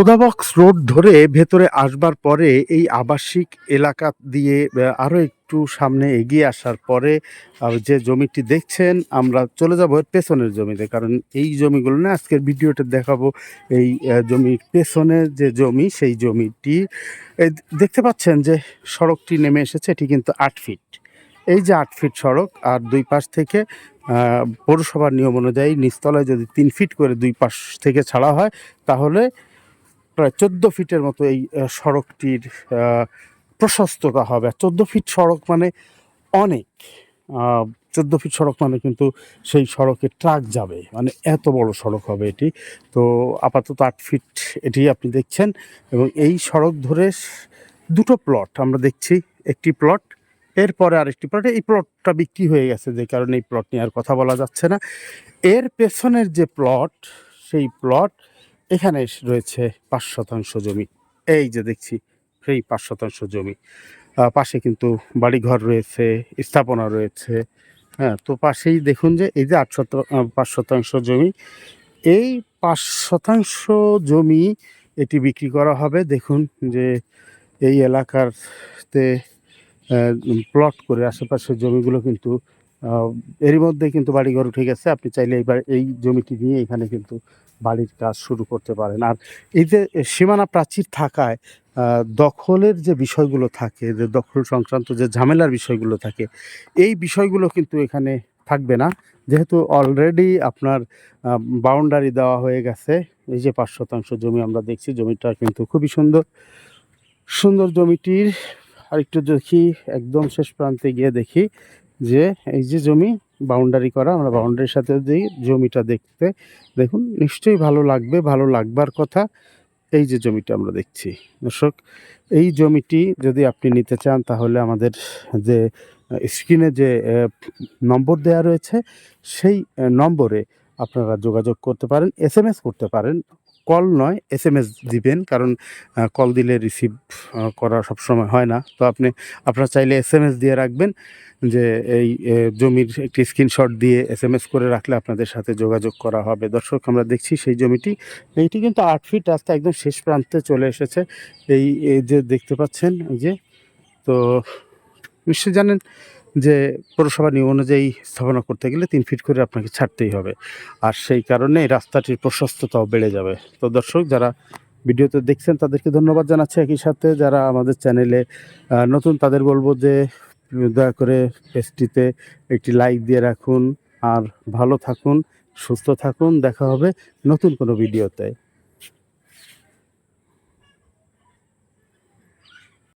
Khodabux road ধরে ভেতরে আসবার পরে এই আবাসিক এলাকা দিয়ে আরও একটু সামনে এগিয়ে আসার পরে যে জমিটি দেখছেন, আমরা চলে যাব পেছনের জমিতে। কারণ এই জমিগুলো না, আজকের ভিডিওতে দেখাবো এই জমির পেছনের যে জমি, সেই জমিটি। দেখতে পাচ্ছেন যে সড়কটি নেমে এসেছে, এটি কিন্তু আট ফিট। এই যে আট ফিট সড়ক, আর দুই পাশ থেকে পৌরসভার নিয়ম অনুযায়ী নিচতলায় যদি তিন ফিট করে দুই পাশ থেকে ছাড়া হয়, তাহলে প্রায় চোদ্দ ফিটের মতো এই সড়কটির প্রশস্ততা হবে। চোদ্দ ফিট সড়ক মানে অনেক। চোদ্দ ফিট সড়ক মানে কিন্তু সেই সড়কে ট্রাক যাবে। মানে এত বড় সড়ক হবে এটি। তো আপাতত আট ফিট এটি আপনি দেখছেন। এবং এই সড়ক ধরে দুটো প্লট আমরা দেখছি। একটি প্লট, এরপরে আরেকটি প্লট। এই প্লটটা বিক্রি হয়ে গেছে যে কারণে এই প্লট নিয়ে আর কথা বলা যাচ্ছে না। এর পেছনের যে প্লট, সেই প্লট এখানে রয়েছে পাঁচ শতাংশ জমি। এই যে দেখছি, সেই পাঁচ শতাংশ জমি। পাশে কিন্তু বাড়িঘর রয়েছে, স্থাপনা রয়েছে। হ্যাঁ তো পাশেই দেখুন যে এই যে আট শত পাঁচ শতাংশ জমি, এই পাঁচ শতাংশ জমি এটি বিক্রি করা হবে। দেখুন যে এই এলাকারতে প্লট করে আশেপাশের জমিগুলো কিন্তু এরই মধ্যে কিন্তু বাড়িঘর উঠে গেছে। আপনি চাইলে এইবার এই জমিটি নিয়ে এখানে কিন্তু বাড়ির কাজ শুরু করতে পারেন। আর এই যে সীমানা প্রাচীর থাকায় দখলের যে বিষয়গুলো থাকে, যে দখল সংক্রান্ত যে ঝামেলার বিষয়গুলো থাকে, এই বিষয়গুলো কিন্তু এখানে থাকবে না। যেহেতু অলরেডি আপনার বাউন্ডারি দেওয়া হয়ে গেছে। এই যে পাঁচ শতাংশ জমি আমরা দেখছি, জমিটা কিন্তু খুবই সুন্দর। সুন্দর জমিটির আরেকটু দেখি, একদম শেষ প্রান্তে গিয়ে দেখি। যে এই যে জমি বাউন্ডারি করা, আমরা বাউন্ডারির সাথে দিই জমিটা দেখতে, দেখুন, নিশ্চয়ই ভালো লাগবে, ভালো লাগবার কথা এই যে জমিটা আমরা দেখছি। দর্শক, এই জমিটি যদি আপনি নিতে চান, তাহলে আমাদের যে স্ক্রিনে যে নম্বর দেয়া রয়েছে, সেই নম্বরে আপনারা যোগাযোগ করতে পারেন এস করতে পারেন। কল নয় এস এম এস দিবেন, কারণ কল দিলে রিসিভ করা সবসময় হয় না। তো আপনি, আপনারা চাইলে এস এম এস দিয়ে রাখবেন, যে এই জমির একটি স্ক্রিনশট দিয়ে এস এম এস করে রাখলে আপনাদের সাথে যোগাযোগ করা হবে। দর্শক, আমরা দেখছি সেই জমিটি, এইটি কিন্তু আট ফিট রাস্তা একদম শেষ প্রান্তে চলে এসেছে। এই যে দেখতে পাচ্ছেন যে, তো নিশ্চয়ই জানেন যে পৌরসভা নিয়ম অনুযায়ী স্থাপনা করতে গেলে তিন ফিট করে আপনাকে ছাড়তেই হবে। আর সেই কারণে রাস্তাটির প্রশস্ততাও বেড়ে যাবে। তো দর্শক, যারা ভিডিওতে দেখছেন, তাদেরকে ধন্যবাদ জানাচ্ছি একই সাথে। যারা আমাদের চ্যানেলে নতুন, তাদের বলব যে, দয়া করে পেজটিতে একটি লাইক দিয়ে রাখুন। আর ভালো থাকুন, সুস্থ থাকুন। দেখা হবে নতুন কোনো ভিডিওতে।